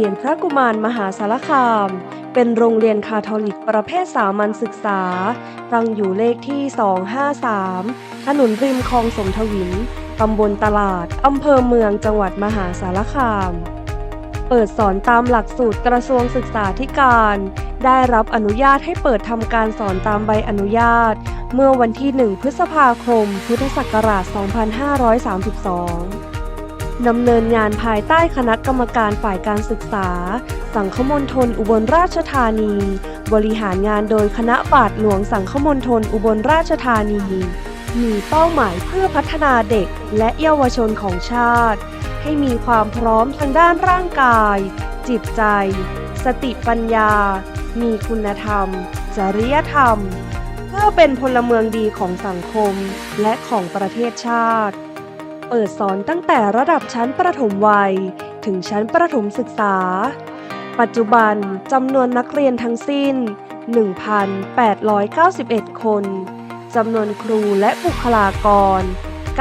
รียนพระกุมารมหาสารคาม เป็นโรงเรียนคาทอลิกประเภทสามัญศึกษา ตั้งอยู่เลขที่ 253 ถนนริมคลองสมทวิน ตำบลตลาด อำเภอเมืองจังหวัดมหาสารคาม เปิดสอนตามหลักสูตรกระทรวงศึกษาธิการ ได้รับอนุญาตให้เปิดทำการสอนตามใบอนุญาต เมื่อวันที่ 1 พฤษภาคม พุทธศักราช 2532 ดำเนินงานภายใต้คณะกรรมการฝ่ายการศึกษา สังคมนทนอุบลราชธานี บริหารงานโดยคณะบาทหลวงสังคมนทนอุบลราชธานี มีเป้าหมายเพื่อพัฒนาเด็กและเยาวชนของชาติ ให้มีความพร้อมทางด้านร่างกาย จิตใจ สติปัญญา มีคุณธรรม จริยธรรม เพื่อเป็นพลเมืองดีของสังคมและของประเทศชาติ เปิดสอนตั้งแต่ระดับชั้นประถมวัย ถึงชั้นประถมศึกษา ปัจจุบันจำนวนนักเรียนทั้งสิ้น 1,891 คน จำนวนครูและบุคลากร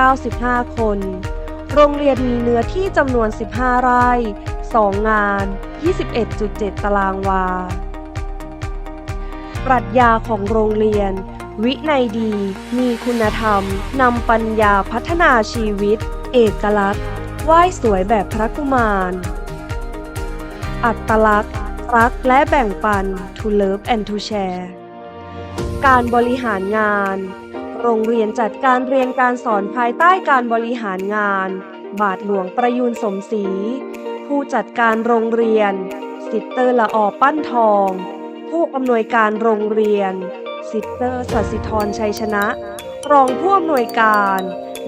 95 คน โรงเรียนมีเนื้อที่จำนวน 15 ไร่ 2 งาน 21.7 ตารางวา ปรัชญาของโรงเรียน วินัยดี มีคุณธรรม นำปัญญาพัฒนาชีวิต เอกลักษณ์ไหว้สวยแบบพระกุมาร อัตลักษณ์ รักและแบ่งปัน to love and to share การบริหารงาน โรงเรียนจัดการเรียนการสอนภายใต้การบริหารงาน บาทหลวงประยูนสมศรี ผู้จัดการโรงเรียน สิสเตอร์ละออปั้นทอง ผู้อำนวยการโรงเรียน สิสเตอร์สัสิธรชัยชนะ รองผู้อำนวยการ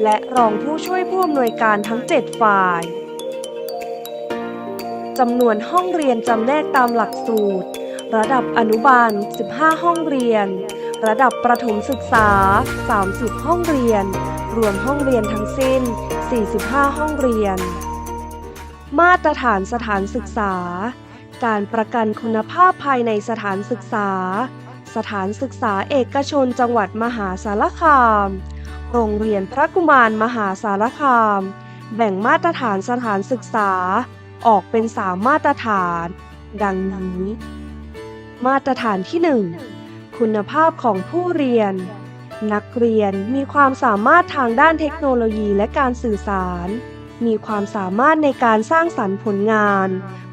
และรองผู้ช่วยผู้อำนวยการทั้ง 7 ฝ่ายจำนวนห้องเรียนจำแนกตามหลักสูตร ระดับอนุบาล 15 ห้องเรียน ระดับประถมศึกษา 30 ห้องเรียน รวมห้องเรียนทั้งสิ้น 45 ห้องเรียน มาตรฐานสถานศึกษา การประกันคุณภาพภายในสถานศึกษา สถานศึกษาเอกชนจังหวัดมหาสารคาม โรงเรียนพระกุมารมหาสารคาม แบ่งมาตรฐานสถานศึกษาออกเป็นสามมาตรฐาน ดังนี้ มาตรฐานที่ 1 คุณภาพของผู้เรียน นักเรียนมีความสามารถทางด้านเทคโนโลยีและการสื่อสาร มีความสามารถในการสร้างสรรค์ผลงาน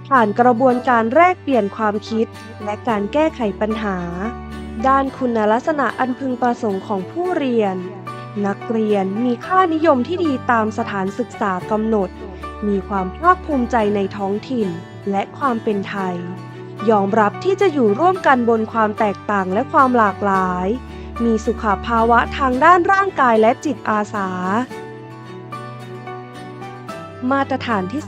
ผ่านกระบวนการแลกเปลี่ยนความคิดและการแก้ไขปัญหา ด้านคุณลักษณะอันพึงประสงค์ของผู้เรียน นักเรียนมีค่านิยมที่ดีตามสถานศึกษากำหนด มีความภาคภูมิใจในท้องถิ่นและความเป็นไทย ยอมรับที่จะอยู่ร่วมกันบนความแตกต่างและความหลากหลาย มีสุขภาวะทางด้านร่างกายและจิตอาสา มาตรฐานที่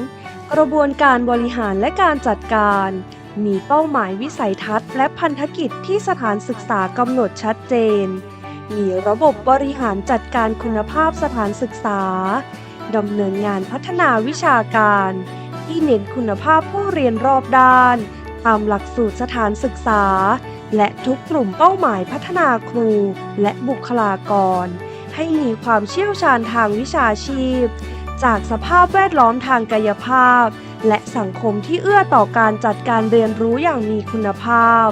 2 กระบวนการบริหารและการจัดการ มีเป้าหมายวิสัยทัศน์และพันธกิจที่สถานศึกษากำหนดชัดเจน มีระบบบริหารจัดการคุณภาพสถานศึกษา ดำเนินงานพัฒนาวิชาการ ที่เน้นคุณภาพผู้เรียนรอบด้าน ตามหลักสูตรสถานศึกษา และทุกกลุ่มเป้าหมายพัฒนาครูและบุคลากร ให้มีความเชี่ยวชาญทางวิชาชีพ จากสภาพแวดล้อมทางกายภาพ และสังคมที่เอื้อต่อการจัดการเรียนรู้อย่างมีคุณภาพ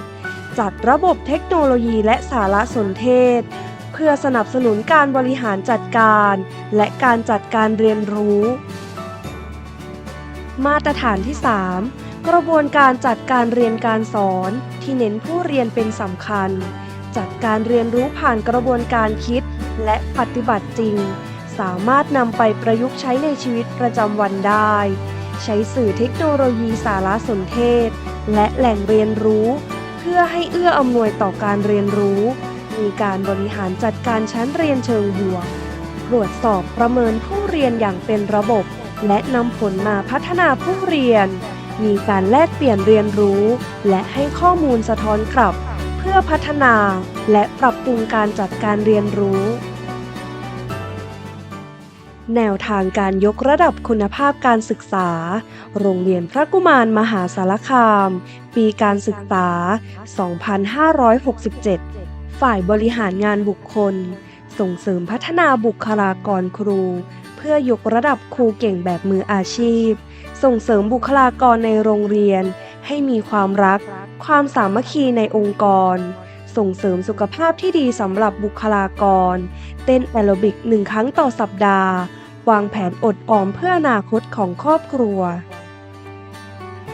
จัดระบบเทคโนโลยีและสารสนเทศ เพื่อสนับสนุนการบริหารจัดการ และการจัดการเรียนรู้ มาตรฐานที่ 3 กระบวนการจัดการเรียนการสอนที่เน้นผู้เรียนเป็นสำคัญ จัดการเรียนรู้ผ่านกระบวนการคิดและปฏิบัติจริง สามารถนำไปประยุกต์ใช้ในชีวิตประจำวันได้ ใช้สื่อเทคโนโลยีสารสนเทศ และแหล่งเรียนรู้ เพื่อให้เอื้ออำนวยต่อการเรียนรู้ มีการบริหารจัดการชั้นเรียนเชิงบวก ตรวจสอบประเมินผู้เรียนอย่างเป็นระบบ และนำผลมาพัฒนาผู้เรียน มีการแลกเปลี่ยนเรียนรู้ และให้ข้อมูลสะท้อนกลับ เพื่อพัฒนาและปรับปรุงการจัดการเรียนรู้ แนวทางการยกระดับคุณภาพการศึกษา โรงเรียนพระกุมารมหาสารคาม ปีการศึกษา 2567 ฝ่ายบริหารงานบุคคล ส่งเสริมพัฒนาบุคลากรครู เพื่อยกระดับครูเก่งแบบมืออาชีพ ส่งเสริมบุคลากรในโรงเรียน ให้มีความรัก ความสามัคคีในองค์กรส่งเสริมสุขภาพที่ดีสำหรับบุคลากร เต้นแอโรบิกหนึ่งครั้งต่อสัปดาห์ วางแผนอดออมเพื่ออนาคตของครอบครัว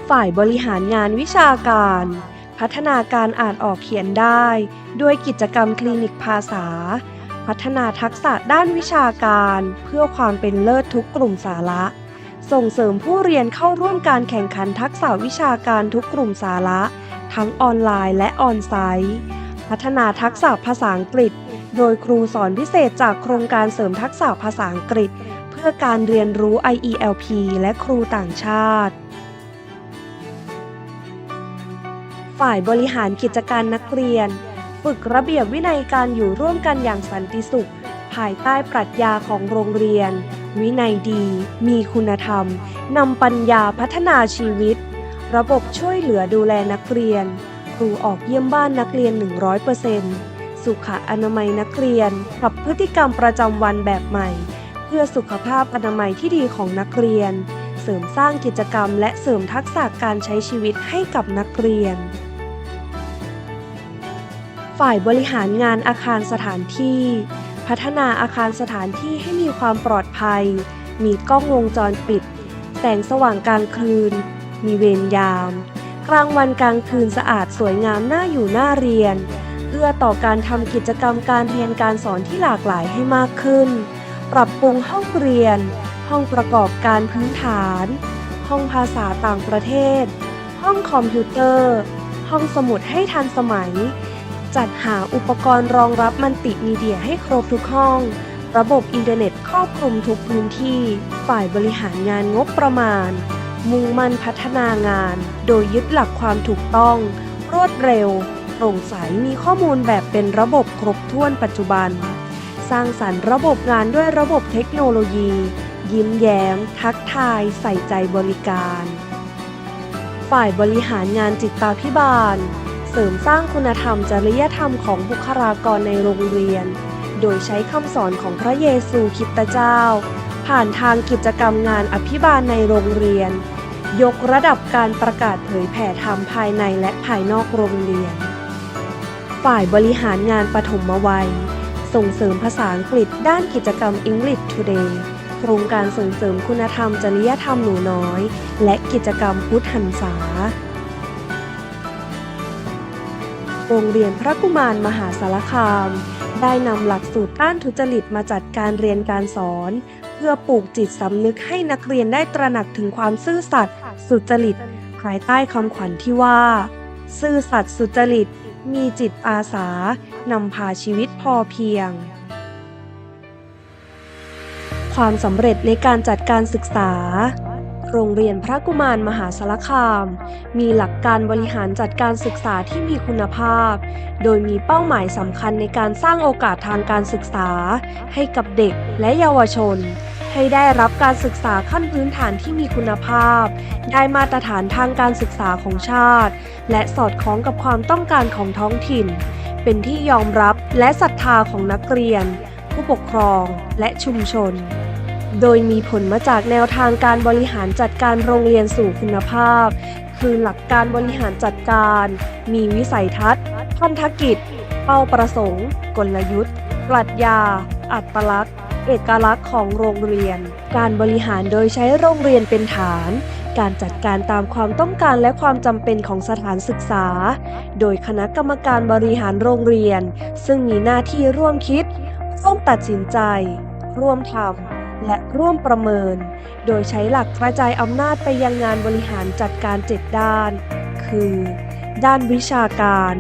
ฝ่ายบริหารงานวิชาการ พัฒนาการอ่านออกเขียนได้ ด้วยกิจกรรมคลินิกภาษา พัฒนาทักษะด้านวิชาการ เพื่อความเป็นเลิศทุกกลุ่มสาระ ส่งเสริมผู้เรียนเข้าร่วมการแข่งขันทักษะวิชาการทุกกลุ่มสาระ ทั้งออนไลน์และออนไซต์ พัฒนาทักษะภาษาอังกฤษ โดยครูสอนพิเศษจากโครงการเสริมทักษะภาษาอังกฤษ พื่อการเรียนรู้ IELP และครูต่างชาติ ฝ่ายบริหารกิจการนักเรียน ฝึกระเบียบวินัยการอยู่ร่วมกันอย่างสันติสุข ภายใต้ปรัชญาของโรงเรียน วินัยดี มีคุณธรรมนำปัญญาพัฒนาชีวิต ระบบช่วยเหลือดูแลนักเรียน ครูออกเยี่ยมบ้านนักเรียน 100%สุขอนามัยนักเรียนกับพฤติกรรมประจำวันแบบใหม่ เพื่อสุขภาพอนามัยที่ดีของนักเรียน เสริมสร้างกิจกรรม และเสริมทักษะการใช้ชีวิตให้กับนักเรียน ฝ่ายบริหารงานอาคารสถานที่ พัฒนาอาคารสถานที่ให้มีความปลอดภัย มีกล้องวงจรปิด แสงสว่างกลางคืน มีเวรยาม กลางวันกลางคืนสะอาดสวยงามน่าอยู่น่าเรียนเอื้อต่อการทำกิจกรรมการเรียนการสอนที่หลากหลายให้มากขึ้น ปรับปรุงห้องเรียน ห้องประกอบการพื้นฐาน ห้องภาษาต่างประเทศ ห้องคอมพิวเตอร์ ห้องสมุดให้ทันสมัย จัดหาอุปกรณ์รองรับมัลติมีเดียให้ครบทุกห้อง ระบบอินเทอร์เน็ตครอบคลุมทุกพื้นที่ ฝ่ายบริหารงานงบประมาณ มุ่งมั่นพัฒนางาน โดยยึดหลักความถูกต้อง รวดเร็วโปร่งใสมีข้อมูลแบบเป็นระบบครบถ้วนปัจจุบัน สร้างสรรค์ระบบงานด้วยระบบเทคโนโลยี ยิ้มแย้ม ทักทาย ใส่ใจบริการ ฝ่ายบริหารงานจิตตาพิบาล เสริมสร้างคุณธรรมจริยธรรมของบุคลากรในโรงเรียน โดยใช้คำสอนของพระเยซูคริสต์เจ้า ผ่านทางกิจกรรมงานอภิบาลในโรงเรียน ยกระดับการประกาศเผยแผ่ธรรมภายในและภายนอกโรงเรียน ฝ่ายบริหารงานปฐมวัย ส่งเสริมภาษาอังกฤษด้านกิจกรรม English Today โครงการส่งเสริมคุณธรรมจริยธรรมหนูน้อย และกิจกรรมพุทธหันษา โรงเรียนพระกุมารมหาสารคาม ได้นำหลักสูตรต้านทุจริตมาจัดการเรียนการสอน เพื่อปลูกจิตสำนึกให้นักเรียนได้ตระหนักถึงความซื่อสัตย์สุจริตภายใต้คำขวัญที่ว่า ซื่อสัตย์สุจริต มีจิตอาสานำพาชีวิตพอเพียง ความสำเร็จในการจัดการศึกษา โรงเรียนพระกุมารมหาสารคาม มีหลักการบริหารจัดการศึกษาที่มีคุณภาพ โดยมีเป้าหมายสำคัญในการสร้างโอกาสทางการศึกษา ให้กับเด็กและเยาวชน ให้ได้รับการศึกษาขั้นพื้นฐานที่มีคุณภาพ ได้มาตรฐานทางการศึกษาของชาติ และสอดคล้องกับความต้องการของท้องถิ่น เป็นที่ยอมรับและศรัทธาของนักเรียน ผู้ปกครองและชุมชน โดยมีผลมาจากแนวทางการบริหารจัดการโรงเรียนสู่คุณภาพ คือหลักการบริหารจัดการ มีวิสัยทัศน์พันธกิจ เป้าประสงค์ กลยุทธ์ ปรัชญา อัตลักษณ์ เอกลักษณ์ของโรงเรียน การบริหารโดยใช้โรงเรียนเป็นฐาน การจัดการตามความต้องการและความจำเป็นของสถานศึกษา โดยคณะกรรมการบริหารโรงเรียน ซึ่งมีหน้าที่ร่วมคิด ร่วมตัดสินใจ ร่วมทำและร่วมประเมิน โดยใช้หลักกระจายอำนาจไปยังงานบริหารจัดการ7ด้าน คือ ด้านวิชาการ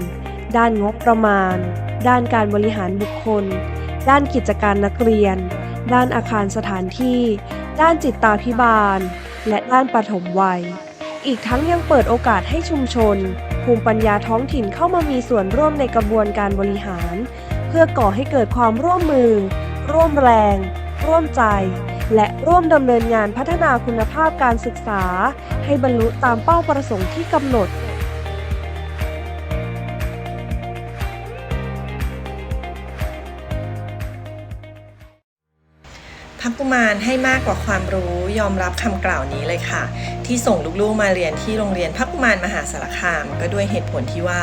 ด้านงบประมาณ ด้านการบริหารบุคคล ด้านกิจการนักเรียน ด้านอาคารสถานที่ ด้านจิตตาพิบาล และด้านปฐมวัย อีกทั้งยังเปิดโอกาสให้ชุมชน ภูมิปัญญาท้องถิ่นเข้ามามีส่วนร่วมในกระบวนการบริหาร เพื่อก่อให้เกิดความร่วมมือ ร่วมแรง ร่วมใจ และร่วมดำเนินงานพัฒนาคุณภาพการศึกษา ให้บรรลุตามเป้าประสงค์ที่กำหนด มารให้มากกว่าความรู้ยอมรับคำกล่าวนี้เลยค่ะ ที่ส่งลูกๆมาเรียนที่โรงเรียนพักุมารมหาสารคาม ก็ด้วยเหตุผลที่ว่า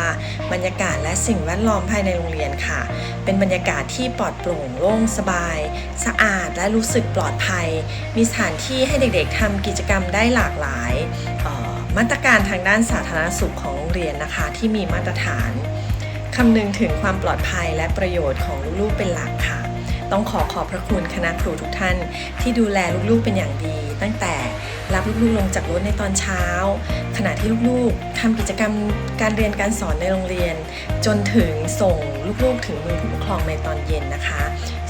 บรรยากาศและสิ่งแวดล้อมภายในโรงเรียนค่ะ เป็นบรรยากาศที่ปลอดโปร่งโล่งสบาย สะอาดและรู้สึกปลอดภัย มีสถานที่ให้เด็กๆทำกิจกรรมได้หลากหลายออมาตรการทางด้านสาธารณสุขของโรงเรียนนะคะ ที่มีมาตรฐานคำนึงถึงความปลอดภัยและประโยชน์ของลูกๆเป็นหลักค่ะ ต้องขอขอบพระคุณคณะครูทุกท่าน ที่ดูแลลูกๆเป็นอย่างดี ตั้งแต่รับลูกๆลงจากรถในตอนเช้า ขณะที่ลูกๆทำกิจกรรมการเรียนการสอนในโรงเรียน จนถึงส่งลูกๆ ถึงมือผู้ปกครองในตอนเย็นนะคะ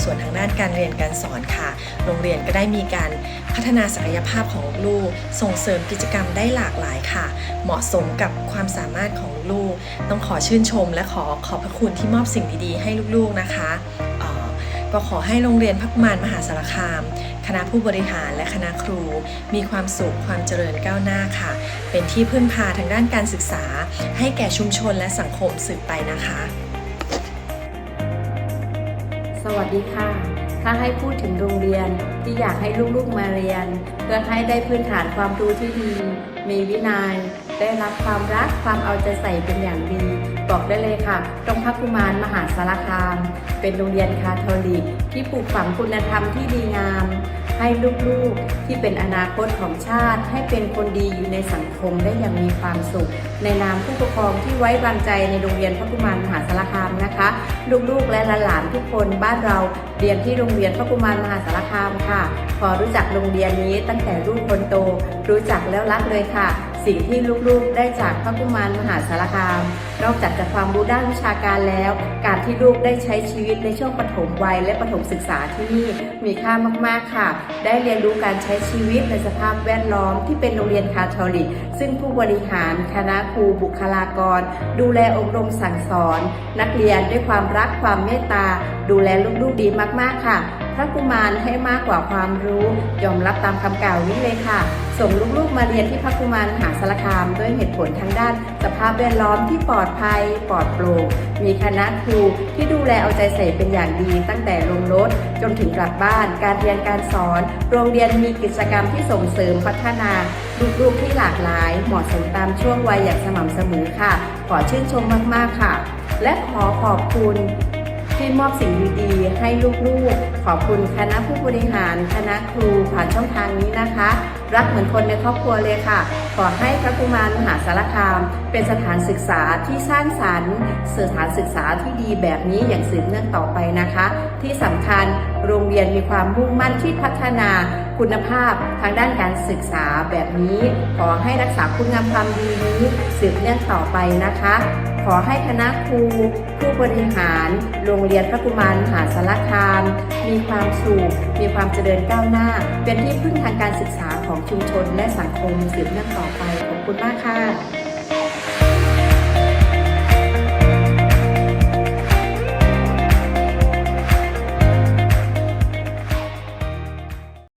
ส่วนทางด้านการเรียนการสอนค่ะ โรงเรียนก็ได้มีการพัฒนาศักยภาพของลูกส่งเสริมกิจกรรมได้หลากหลายค่ะ เหมาะสมกับความสามารถของลูก ต้องขอชื่นชมและขอขอบพระคุณที่มอบสิ่งดีๆ ให้ลูกๆนะคะ ก็ขอให้โรงเรียนพักมารมหาสารคาม คณะผู้บริหารและคณะครู มีความสุขความเจริญก้าวหน้าค่ะ เป็นที่พึ่งพาทางด้านการศึกษา ให้แก่ชุมชนและสังคมสืบไปนะคะ สวัสดีค่ะ ถ้าให้พูดถึงโรงเรียนที่อยากให้ลูกๆมาเรียน เพื่อให้ได้พื้นฐานความรู้ที่ดี มีวินัย ได้รับความรักความเอาใจใส่เป็นอย่างดี บอกได้เลยค่ะ ตรงพักกุมารมหาสารคาม เป็นโรงเรียนคาทอลิก ที่ปลูกฝังคุณธรรมที่ดีงาม ให้ลูกๆที่เป็นอนาคตของชาติ ให้เป็นคนดีอยู่ในสังคมได้อย่างมีความสุข ในนามผู้ปกครองที่ไว้วางใจในโรงเรียนพระกุมารมหาสารคามนะคะ ลูกๆและหลานๆทุกคนบ้านเราเรียนที่โรงเรียนพระกุมารมหาสารคามค่ะ พอรู้จักโรงเรียนนี้ตั้งแต่ลูกคนโต รู้จักแล้วรักเลยค่ะ สิ่งที่ลูกๆได้จากพระกุมารมหาสารคาม นอกจากจะความรู้ด้านวิชาการแล้ว การที่ลูกได้ใช้ชีวิตในช่วงปฐมวัย และปฐมศึกษาที่นี่มีค่ามากๆค่ะ ได้เรียนรู้การใช้ชีวิตในสภาพแวดล้อมที่เป็นโรงเรียนคาทอลิก ซึ่งผู้บริหารคณะครูบุคลากร ดูแลอบรมสั่งสอน นักเรียนด้วยความรักความเมตตา ดูแลลูกๆดีมากๆค่ะ พระกุมารให้มากกว่าความรู้ ยอมรับตามคำกล่าวนี้เลยค่ะ ส่งลูกๆมาเรียนที่พระกุมารมหาสารคามด้วยเหตุผลทางด้าน สภาพแวดล้อมที่ปลอดภัย ปลอดโปร่งมีคณะครูที่ดูแลเอาใจใส่เป็นอย่างดี ตั้งแต่ลงรถจนถึงกลับบ้าน การเรียนการสอน โรงเรียนมีกิจกรรมที่ส่งเสริมพัฒนาลูกๆที่หลากหลาย เหมาะสมตามช่วงวัยอย่างสม่ำเสมอค่ะ ขอชื่นชมมากๆค่ะ และขอขอบคุณ ที่มอบสิ่งดีๆ ให้ลูกๆ ขอบคุณคณะผู้บริหาร คณะครูผ่านช่องทางนี้นะคะ รักเหมือนคนในครอบครัวเลยค่ะ ขอให้พระกุมารมหาสารคาม เป็นสถานศึกษาที่สร้างสรรค์สถานศึกษาที่ดีแบบนี้อย่างสืบเนื่องต่อไปนะคะ ที่สำคัญโรงเรียนมีความมุ่งมั่นที่พัฒนา คุณภาพทางด้านการศึกษาแบบนี้ ขอให้รักษาคุณงามความดีนี้สืบเนื่องต่อไปนะคะ ขอให้คณะครู ผู้บริหาร โรงเรียนพระกุมารมหาสารคาม มีความสุขมีความเจริญก้าวหน้า เป็นที่พึ่งทางการศึกษาของชุมชนและสังคมสืบเนื่องต่อไปขอบคุณมากค่ะ